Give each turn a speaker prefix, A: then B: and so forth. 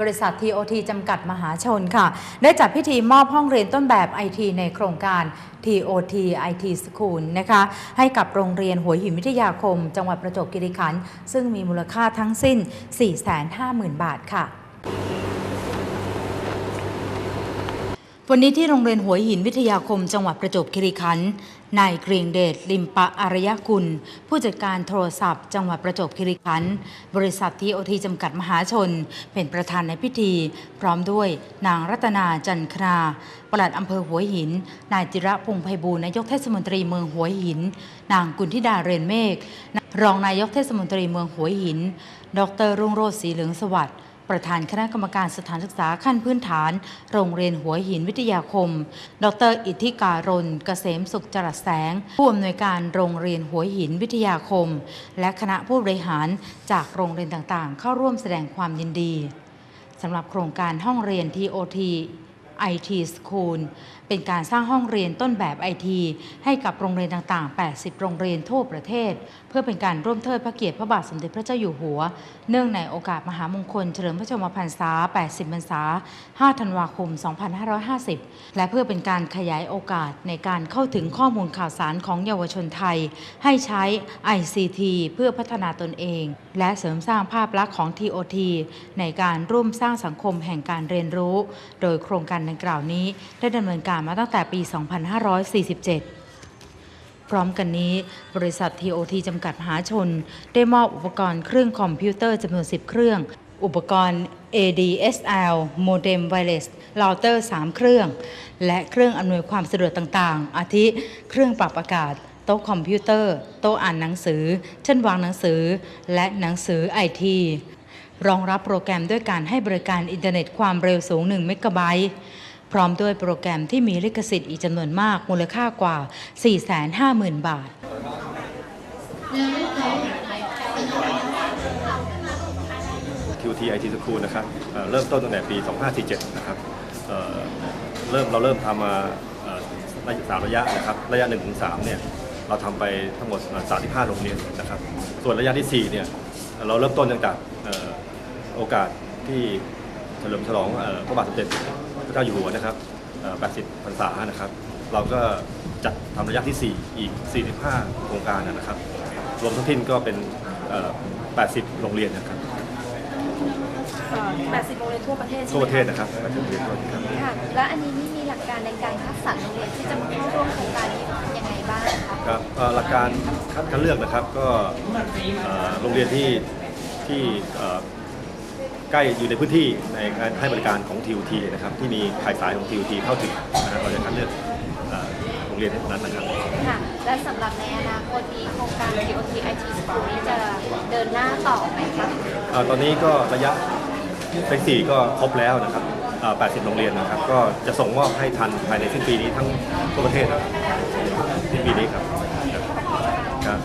A: บริษัท TOT จำกัดมหาชนค่ะ ได้จัดพิธีมอบห้องเรียนต้นแบบไอทีในโครงการ TOT IT School นะคะให้กับโรงเรียนหัวหินวิทยาคม จังหวัดประจวบคีรีขันธ์ซึ่งมีมูลค่าทั้งสิ้น 450,000 บาทค่ะ วันนี้ที่โรงเรียนหัวหินวิทยาคมจังหวัดประจวบคีรีขันธ์นายเกรียงเดชลิมปะอารยกุล ผู้จัดการโทรศัพท์ จังหวัดประจวบคีรีขันธ์บริษัททีโอทีจำกัดมหาชน เป็นประธานในพิธี พร้อมด้วยนางรัตนาจันคราปลัดอำเภอหัวหิน นายจิระพงไพบูลนายกเทศมนตรีเมืองหัวหิน นางกุลธิดาเรนเมฆรองนายกเทศมนตรีเมืองหัวหิน ดรรุ่งโรจน์ศรีเหลืองสวัสดิ์ ประธานคณะกรรมการสถานศึกษาขั้นพื้นฐาน โรงเรียนหัวหินวิทยาคม ดร อิทธิการนเกษมสุขจรัสแสง ผู้อำนวยการโรงเรียนหัวหินวิทยาคม และคณะผู้บริหารจากโรงเรียนต่างๆ เข้าร่วมแสดงความยินดีสำหรับโครงการห้องเรียน TOT IT School เป็นการสร้างห้องเรียนต้นแบบ IT ให้กับโรงเรียนต่างๆ 80 โรงเรียนทั่วประเทศ เพื่อเป็นการร่วมเทิดพระเกียรติพระบาทสมเด็จพระเจ้าอยู่หัว เนื่องในโอกาสมหามงคลเฉลิมพระชนมพรรษา 80 พรรษา 5 ธันวาคม 2550 และเพื่อเป็นการขยายโอกาสในการเข้าถึงข้อมูลข่าวสารของเยาวชนไทย ให้ใช้ ICT เพื่อพัฒนาตนเอง และเสริมสร้างภาพลักษณ์ของ TOT ในการร่วมสร้างสังคมแห่งการเรียนรู้ โดยโครงการดังกล่าวนี้ ได้ดำเนินการมาตั้งแต่ปี 2547พร้อมกันนี้ บริษัท TOT จำกัดมหาชน ได้มอบอุปกรณ์เครื่องคอมพิวเตอร์จำนวน 10 เครื่อง อุปกรณ์ ADSL โมเด็มไวเลสเราเตอร์ 3 เครื่อง และเครื่องอำนวยความสะดวกต่างๆ อาทิ เครื่องปรับอากาศ โต๊ะคอมพิวเตอร์ โต๊ะอ่านหนังสือชั้นวางหนังสือ และหนังสือไอที รองรับโปรแกรมด้วยการให้บริการอินเทอร์เน็ตความเร็วสูง 1 เมกะไบต์พร้อมด้วยโปรแกรมที่มีลิขสิทธิ์อีกจำนวนมากมูลค่ากว่า 450,000 บาท
B: QT IT School นะครับเอ่อเริ่มต้นตั้งแต่ปี 2547 นะครับเอ่อเริ่มเราเริ่มทำมาเอ่อระยะสามระยะนะครับ ระยะ1ถึง3เนี่ยเราทำไปทั้งหมดเอ่อ35โรงเรียนนะครับ ส่วนระยะที่4เนี่ยเราเริ่มต้นตั้งแต่เอ่อ โอกาสที่เฉลิมฉลองเอ่อพระบาทสมเด็จพระเจ้าอยู่หัวนะครับเอ่อ80 พรรษานะครับ เราก็จัดทำระยะที่ 4 อีก 45 โครงการนะครับ รวมทั้งสิ้นก็เป็นเอ่อ80 โรงเรียนนะครับ
C: เอ่อ80 โรงเรียนทั่วประเทศใช่
B: ทั่ว
C: ไหม
B: ประเทศนะครับประเทศทั่วประเทศครับ
C: ค่ะ แล้วอันนี้นี่มีหลักการในการคัดสรรโรงเรียนที่จะมาเข้าร่วมโครงการนี้ยังไงบ้างคะ
B: ครับเอ่อหลักการคัดคัดเลือกนะครับก็เอ่อโรงเรียนที่ที่เอ่อ ใกล้อยู่ในพื้นที่ในการให้บริการของ TUT นะครับที่มีขายสายของ TUT เข้าถึงนะครับเราจะคัดเลือกเอ่อโรงเรียนนั้นนะครับ
C: ค่ะและสำหรับในอนาคตนี้โครงการ TOT IT School นี้จะเดินหน้าต่อไหมคะ
B: เอ่อตอนนี้ก็ระยะเป็นสี่ก็ครบแล้วนะครับเอ่อ80 โรงเรียนนะครับ ก็จะส่งมอบให้ทันภายในสิ้นปีนี้ทั้งทั่วประเทศนะครับสิ้นปีนี้ครับครับ